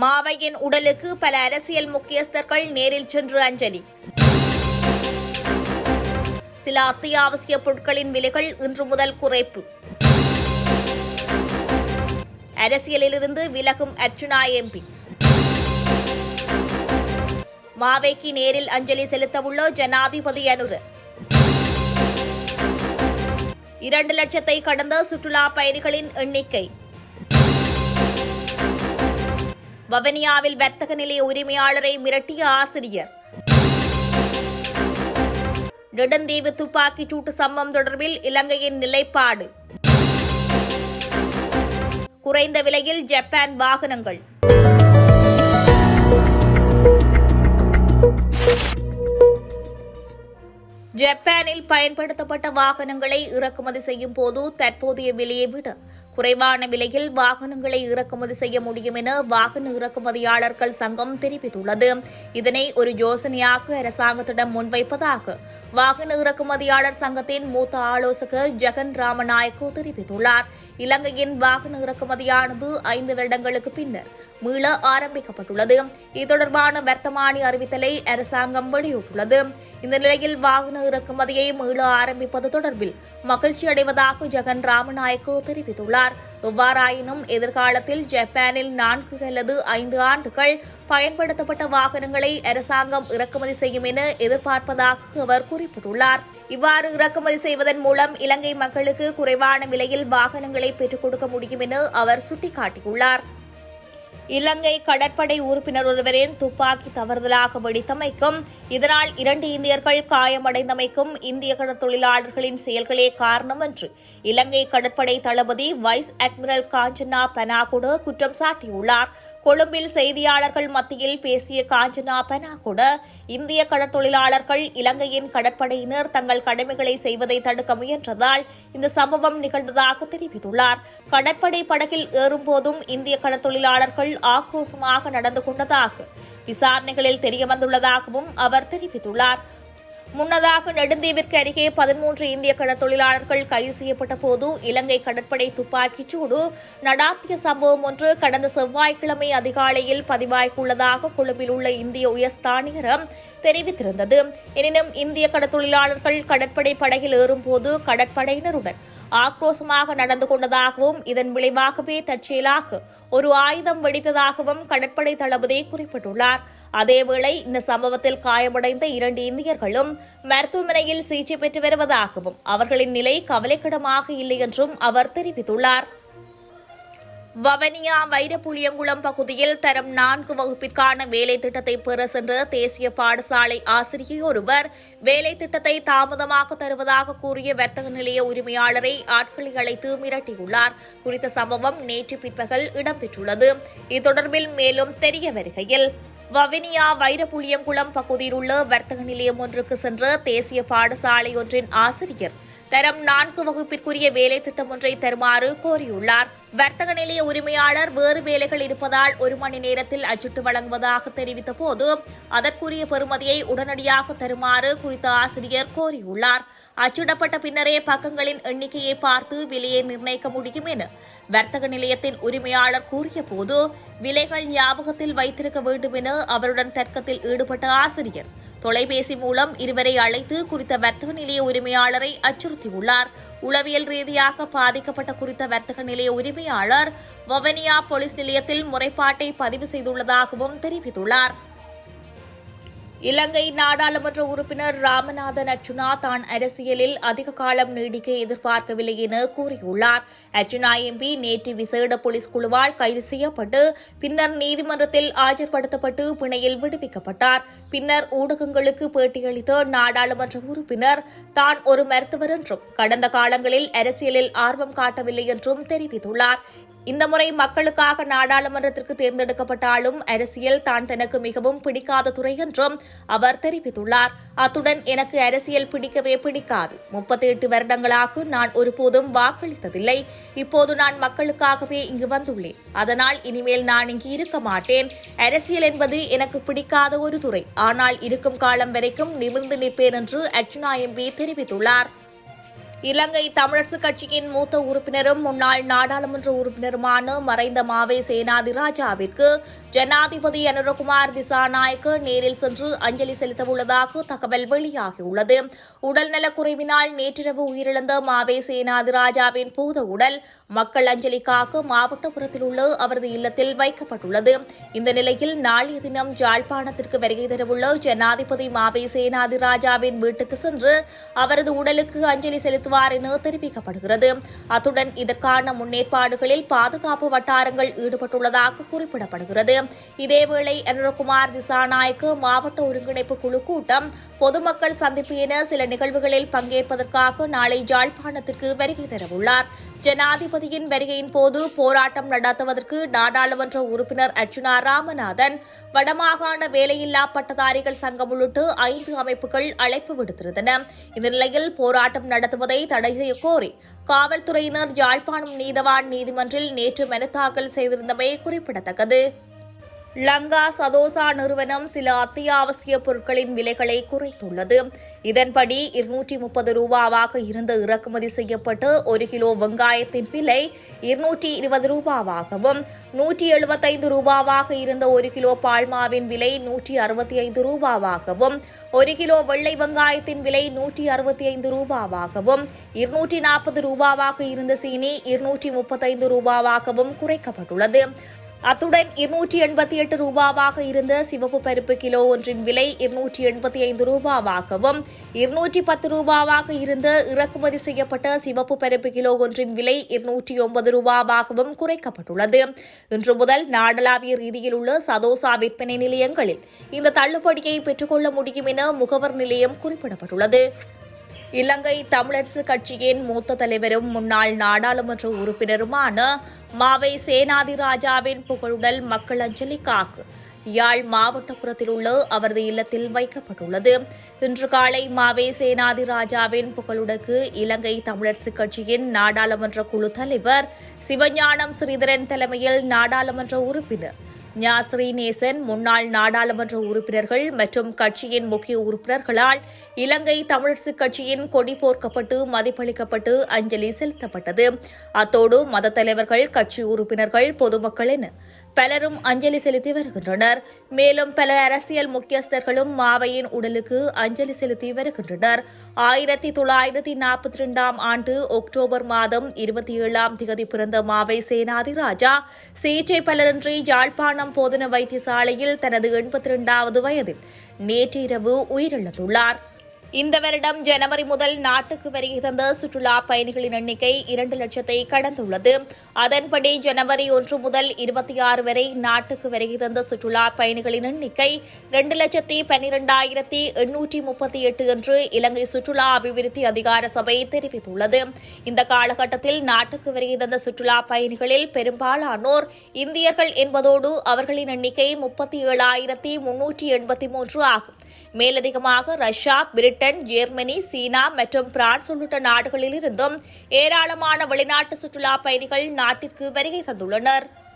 மாவையின் உடலுக்கு பல அரசியல் முக்கியஸ்தர்கள் நேரில் சென்று அஞ்சலி. சில அத்தியாவசிய பொருட்களின் விலைகள் இன்று முதல் குறைப்பு. அரசியலிலிருந்து விலகும் அர்ச்சுனா எம்பி. மாவைக்கு நேரில் அஞ்சலி செலுத்தவுள்ள ஜனாதிபதி அனுர. இரண்டு லட்சத்தை கடந்த சுற்றுலா பயணிகளின் எண்ணிக்கை. வவனியாவில் வர்த்தக நிலைய உரிமையாளரை மிரட்டிய ஆசிரியர். நெடுந்தீவு துப்பாக்கிச் சூட்டு சம்பவம் தொடர்பில் இலங்கையின் நிலைப்பாடு. குறைந்த விலையில் ஜப்பான் வாகனங்கள். ஜப்பானில் பயன்படுத்தப்பட்ட வாகனங்களை இறக்குமதி செய்யும் போது தற்போதைய விலையை விட குறைவான விலையில் வாகனங்களை இறக்குமதி செய்ய முடியும் என வாகன இறக்குமதியாளர்கள் சங்கம் தெரிவித்துள்ளது. இதனை ஒரு யோசனையாக அரசாங்கத்திடம் முன்வைப்பதாக வாகன இறக்குமதியாளர் சங்கத்தின் மூத்த ஆலோசகர் ஜெகன் ராமநாயக்கோ தெரிவித்துள்ளார். இலங்கையின் வாகன இறக்குமதியானது ஐந்து வருடங்களுக்கு பின்னர் மீள ஆரம்பிக்கப்பட்டுள்ளது. இது தொடர்பான வர்த்தமானி அறிவித்தலை அரசாங்கம் வெளியிட்டுள்ளது. இந்த நிலையில் வாகன இறக்குமதியை மீள ஆரம்பிப்பது தொடர்பில் மகிழ்ச்சி அடைவதாக ஜெகன் ராமநாயக்கு தெரிவித்துள்ளார். எவ்வாறாயினும் எதிர்காலத்தில் ஜப்பானில் நான்கு அல்லது ஐந்து ஆண்டுகள் பயன்படுத்தப்பட்ட வாகனங்களை அரசாங்கம் இறக்குமதி செய்யும் என எதிர்பார்ப்பதாக அவர் குறிப்பிட்டுள்ளார். இவ்வாறு இறக்குமதி செய்வதன் மூலம் இலங்கை மக்களுக்கு குறைவான விலையில் வாகனங்களை பெற்றுக் கொடுக்க முடியும் என அவர் சுட்டிக்காட்டியுள்ளார். இலங்கை கடற்படை உறுப்பினர் ஒருவரின் துப்பாக்கி தவறுதலாக வெடித்தமைக்கும் இதனால் இரண்டு இந்தியர்கள் காயமடைந்தமைக்கும் இந்திய கடற்தொழிலாளர்களின் செயல்களே காரணம் என்று இலங்கை கடற்படை தளபதி வைஸ் அட்மிரல் காஞ்சனா பெனாகுடு குற்றம் சாட்டியுள்ளார். கொழும்பில் செய்தியாளர்கள் மத்தியில் பேசிய காஞ்சனா பெனாகுட இந்திய கடற்தொழிலாளர்கள் இலங்கையின் கடற்படையினர் தங்கள் கடமைகளை செய்வதை தடுக்க முயன்றதால் இந்த சம்பவம் நிகழ்ந்ததாக தெரிவித்துள்ளார். கடற்படை படகில் ஏறும்போதும் இந்திய கடற்தொழிலாளர்கள் ஆக்ரோஷமாக நடந்து கொண்டதாக விசாரணைகளில் தெரியவந்துள்ளதாகவும் அவர் தெரிவித்துள்ளார். முன்னதாக நெடுந்தீவிற்கு அருகே பதிமூன்று இந்திய கடற்தொழிலாளர்கள் கைது செய்யப்பட்ட போது இலங்கை கடற்படை துப்பாக்கிச்சூடு நடாத்திய சம்பவம் ஒன்று கடந்த செவ்வாய்க்கிழமை அதிகாலையில் பதிவாகியுள்ளதாக கொழும்பில் உள்ள இந்திய உயர்ஸ்தானிகரம் தெரிவித்திருந்தது. எனினும் இந்திய கடற்தொழிலாளர்கள் கடற்படை படகில் ஏறும்போது கடற்படையினருடன் ஆக்ரோஷமாக நடந்து கொண்டதாகவும் இதன் விளைவாகவே தற்செயலாக ஒரு ஆயுதம் வெடித்ததாகவும் கடற்படை தளபதி குறிப்பிட்டுள்ளார். அதேவேளை இந்த சம்பவத்தில் காயமடைந்த இரண்டு இந்தியர்களும் மருத்துவமனையில் சிகிச்சை பெற்று வருவதாகவும் அவர்களின் நிலை கவலைக்கிடமாக இல்லை என்றும் அவர் தெரிவித்துள்ளார். வவனியா வைரப்புளியங்குளம் பகுதியில் தரம் நான்கு வகுப்பிற்கான வேலை திட்டத்தை பெற சென்ற தேசிய பாடசாலை ஆசிரியை ஒருவர் வேலை திட்டத்தை தாமதமாக தருவதாக கூறிய வர்த்தக நிலைய உரிமையாளரை ஆட்களை அழைத்து மிரட்டியுள்ளார். குறித்த சம்பவம் நேற்று பிற்பகல் இடம்பெற்றுள்ளது. இது தொடர்பில் மேலும் தெரிய வருகையில் வவினியா வைரப்புளியங்குளம் பகுதியில் உள்ள வர்த்தக நிலையம் ஒன்றுக்கு சென்ற தேசிய பாடசாலை ஒன்றின் ஆசிரியர் தரம் நான்கு வகுப்பிற்குரிய வேலை திட்டம் ஒன்றை தருமாறு கோரியுள்ளார். வர்த்தக நிலைய உரிமையாளர் வேறு வேலைகள் இருப்பதால் ஒரு மணி நேரத்தில் அச்சிட்டு வழங்குவதாக தெரிவித்த போது அதற்குரிய பெறுமதியை உடனடியாக தருமாறு குறித்த ஆசிரியர் கோரியுள்ளார். அச்சிடப்பட்ட பின்னரே பக்கங்களின் எண்ணிக்கையை பார்த்து விலையை நிர்ணயிக்க முடியும் என வர்த்தக நிலையத்தின் உரிமையாளர் கூறிய போது விலைகள் ஞாபகத்தில் வைத்திருக்க வேண்டும் என அவருடன் தர்க்கத்தில் ஈடுபட்ட ஆசிரியர் தொலைபேசி மூலம் இருவரை அழைத்து குறித்த வர்த்தக நிலைய உரிமையாளரை அச்சுறுத்தியுள்ளார். உளவியல் ரீதியாக பாதிக்கப்பட்ட குறித்த வர்த்தக நிலைய உரிமையாளர் வவனியா போலீஸ் நிலையத்தில் முறைப்பாட்டை பதிவு செய்துள்ளதாகவும் தெரிவித்துள்ளார். இலங்கை நாடாளுமன்ற உறுப்பினர் ராமநாதன் அர்ஜுனா தான் அரசியலில் அதிக காலம் நீடிக்க எதிர்பார்க்கவில்லை என கூறியுள்ளார். அர்ச்சுனா எம்பி நேற்று விசேட போலீஸ் குழுவால் கைது செய்யப்பட்டு பின்னர் நீதிமன்றத்தில் ஆஜர்படுத்தப்பட்டு பிணையில் விடுவிக்கப்பட்டார். பின்னர் ஊடகங்களுக்கு பேட்டியளித்த நாடாளுமன்ற உறுப்பினர் தான் ஒரு மருத்துவர் என்றும் கடந்த காலங்களில் அரசியலில் ஆர்வம் காட்டவில்லை என்றும் தெரிவித்துள்ளார். இந்த முறை மக்களுக்காக நாடாளுமன்றத்திற்கு தேர்ந்தெடுக்கப்பட்டாலும் அரசியல் தான் தனக்கு மிகவும் பிடிக்காத துறை என்றும் அவர் தெரிவித்துள்ளார். அத்துடன் எனக்கு அரசியல் பிடிக்கவே பிடிக்காது. முப்பத்தி எட்டு வருடங்களாக நான் ஒருபோதும் வாக்களித்ததில்லை. இப்போது நான் மக்களுக்காகவே இங்கு வந்துள்ளேன். அதனால் இனிமேல் நான் இங்கு இருக்க மாட்டேன். அரசியல் என்பது எனக்கு பிடிக்காத ஒரு துறை. ஆனால் இருக்கும் காலம் வரைக்கும் நிமிர்ந்து நிற்பேன் என்று அர்ச்சுனா எம்பி தெரிவித்துள்ளார். இலங்கை தமிழரசுக் கட்சியின் மூத்த உறுப்பினரும் முன்னாள் நாடாளுமன்ற உறுப்பினருமான மறைந்த மாவே சேனாதிராஜாவிற்கு ஜனாதிபதி அனுரகுமார் திசாநாயக்கு நேரில் சென்று அஞ்சலி செலுத்தவுள்ளதாக தகவல் வெளியாகியுள்ளது. உடல்நலக்குறைவினால் நேற்றிரவு உயிரிழந்த மாவே சேனாதிராஜாவின் பூத உடல் மக்கள் அஞ்சலிக்காக மாவட்டபுரத்தில் உள்ள அவரது இல்லத்தில் வைக்கப்பட்டுள்ளது. இந்த நிலையில் நாளைய தினம் ஜாழ்ப்பாணத்திற்கு வருகை தரவுள்ள ஜனாதிபதி மாவே சேனாதிராஜாவின் வீட்டுக்கு சென்று அவரது உடலுக்கு அஞ்சலி செலுத்துவார் என தெரிவிக்கப்படுகிறது. அத்துடன் இதற்கான முன்னேற்பாடுகளில் பாதுகாப்பு வட்டாரங்கள் ஈடுபட்டுள்ளதாக குறிப்பிடப்படுகிறது. இதேவேளை அனுரகுமார் திசாநாயக்கு மாவட்ட ஒருங்கிணைப்பு குழு கூட்டம் பொதுமக்கள் சந்திப்பு என சில நிகழ்வுகளில் பங்கேற்பதற்காக நாளை யாழ்ப்பாணத்திற்கு வருகை தரவுள்ளார். ஜனாதிபதியின் வருகையின் போது போராட்டம் நடத்துவதற்கு நாடாளுமன்ற உறுப்பினர் அர்ச்சுனா ராமநாதன் வடமாகாண வேலையில்லா பட்டதாரிகள் சங்கம் உள்ளிட்டு ஐந்து அமைப்புகள் அழைப்பு விடுத்திருந்தன. இந்த நிலையில் போராட்டம் நடத்துவதை தடை செய்ய கோரி காவல்துறையினர் யாழ்ப்பாணம் நீதவான் நீதிமன்றில் நேற்று மனு தாக்கல் செய்திருந்தமை குறிப்பிடத்தக்கது. லங்கா சதோசா நிறுவனம் சில அத்தியாவசிய பொருட்களின் விலைகளை குறைத்துள்ளது. இதன்படி இருநூற்றி முப்பது ரூபாவாக இருந்து இறக்குமதி செய்யப்பட்டு ஒரு கிலோ வெங்காயத்தின் விலை இருநூற்றி இருபது ரூபாவாகவும் நூற்றி எழுபத்தைந்து ரூபாவாக இருந்த ஒரு கிலோ பால்மாவின் விலை நூற்றி அறுபத்தி ஐந்து ரூபாவாகவும் ஒரு கிலோ வெள்ளை வெங்காயத்தின் விலை நூற்றி அறுபத்தி ஐந்து ரூபாவாகவும் இருநூற்றி நாற்பது ரூபாவாக இருந்த சீனி இருநூற்றி முப்பத்தைந்து ரூபாவாகவும் குறைக்கப்பட்டுள்ளது. அத்துடன் இருநூற்றி எண்பத்தி எட்டு ரூபாவாக இருந்த சிவப்பு பருப்பு கிலோ ஒன்றின் விலை இருநூற்றி எண்பத்தி ஐந்து ரூபாவாகவும் இருநூற்றி பத்து ரூபாவாக இருந்த இறக்குமதி செய்யப்பட்ட சிவப்பு பருப்பு கிலோ ஒன்றின் விலை இருநூற்றி ஒன்பது ரூபாவாகவும் குறைக்கப்பட்டுள்ளது. இன்று முதல் நாடளாவிய ரீதியில் உள்ள சதோசா விற்பனை நிலையங்களில் இந்த தள்ளுபடியை பெற்றுக்கொள்ள முடியும் என முகவர் நிலையம் குறிப்பிடப்பட்டுள்ளது. இலங்கை தமிழரசு கட்சியின் மூத்த தலைவரும் முன்னாள் நாடாளுமன்ற உறுப்பினருமான மாவை சேனாதிராஜாவின் புகழுடல் மக்கள் அஞ்சலிக்காக யாழ் மாவட்டபுரத்தில் உள்ள அவரது இல்லத்தில் வைக்கப்பட்டுள்ளது. இன்று காலை மாவே சேனாதிராஜாவின் புகழுடக்கு இலங்கை தமிழரசு கட்சியின் நாடாளுமன்ற குழு தலைவர் சிவஞானம் ஸ்ரீதரன் தலைமையில் நாடாளுமன்ற உறுப்பினர் ஞா ஸ்ரீநேசன் முன்னாள் நாடாளுமன்ற உறுப்பினர்கள் மற்றும் கட்சியின் முக்கிய உறுப்பினர்களால் இலங்கை தமிழரசு கட்சியின் கொடி போர்க்கப்பட்டு மதிப்பளிக்கப்பட்டு அஞ்சலி செலுத்தப்பட்டது. அத்தோடு மத தலைவர்கள் கட்சி உறுப்பினர்கள் பொதுமக்கள் என பலரும் அஞ்சலி செலுத்தி வருகின்றனர். மேலும் பல அரசியல் முக்கியஸ்தர்களும் மாவையின் உடலுக்கு அஞ்சலி செலுத்தி வருகின்றனர். ஆயிரத்தி தொள்ளாயிரத்தி நாற்பத்தி இரண்டாம் ஆண்டு அக்டோபர் மாதம் இருபத்தி ஏழாம் திகதி பிறந்த மாவை சேனாதிராஜா சிகிச்சை பலனின்றி யாழ்ப்பாணம் போதன வைத்தியசாலையில் தனது எண்பத்தி இரண்டாவது வயதில் நேற்றிரவு உயிரிழந்துள்ளார். இந்த வருடம் ஜனவரி முதல் நாட்டுக்கு வருகை தந்த சுற்றுலா பயணிகளின் எண்ணிக்கை இரண்டு லட்சத்தை கடந்துள்ளது. அதன்படி ஜனவரி ஒன்று முதல் இருபத்தி ஆறு வரை நாட்டுக்கு வருகை தந்த சுற்றுலா பயணிகளின் எண்ணிக்கை இரண்டு லட்சத்தி பன்னிரெண்டாயிரத்தி எண்ணூற்றி முப்பத்தி எட்டு என்று இலங்கை சுற்றுலா அபிவிருத்தி அதிகார சபை தெரிவித்துள்ளது. இந்த காலகட்டத்தில் நாட்டுக்கு வருகை தந்த சுற்றுலா பயணிகளில் பெரும்பாலானோர் இந்தியர்கள் என்பதோடு அவர்களின் எண்ணிக்கை முப்பத்தி ஏழாயிரத்தி முன்னூற்றி எண்பத்தி மூன்று ஆகும். மேலதிகமாக ரஷ்யா பிரிட்டன் ஜெர்மனி சீனா மற்றும் பிரான்ஸ் உள்ளிட்ட நாடுகளிலிருந்தும் ஏராளமான வெளிநாட்டு சுற்றுலா பயணிகள் நாட்டிற்கு வருகை தந்துள்ளனர்.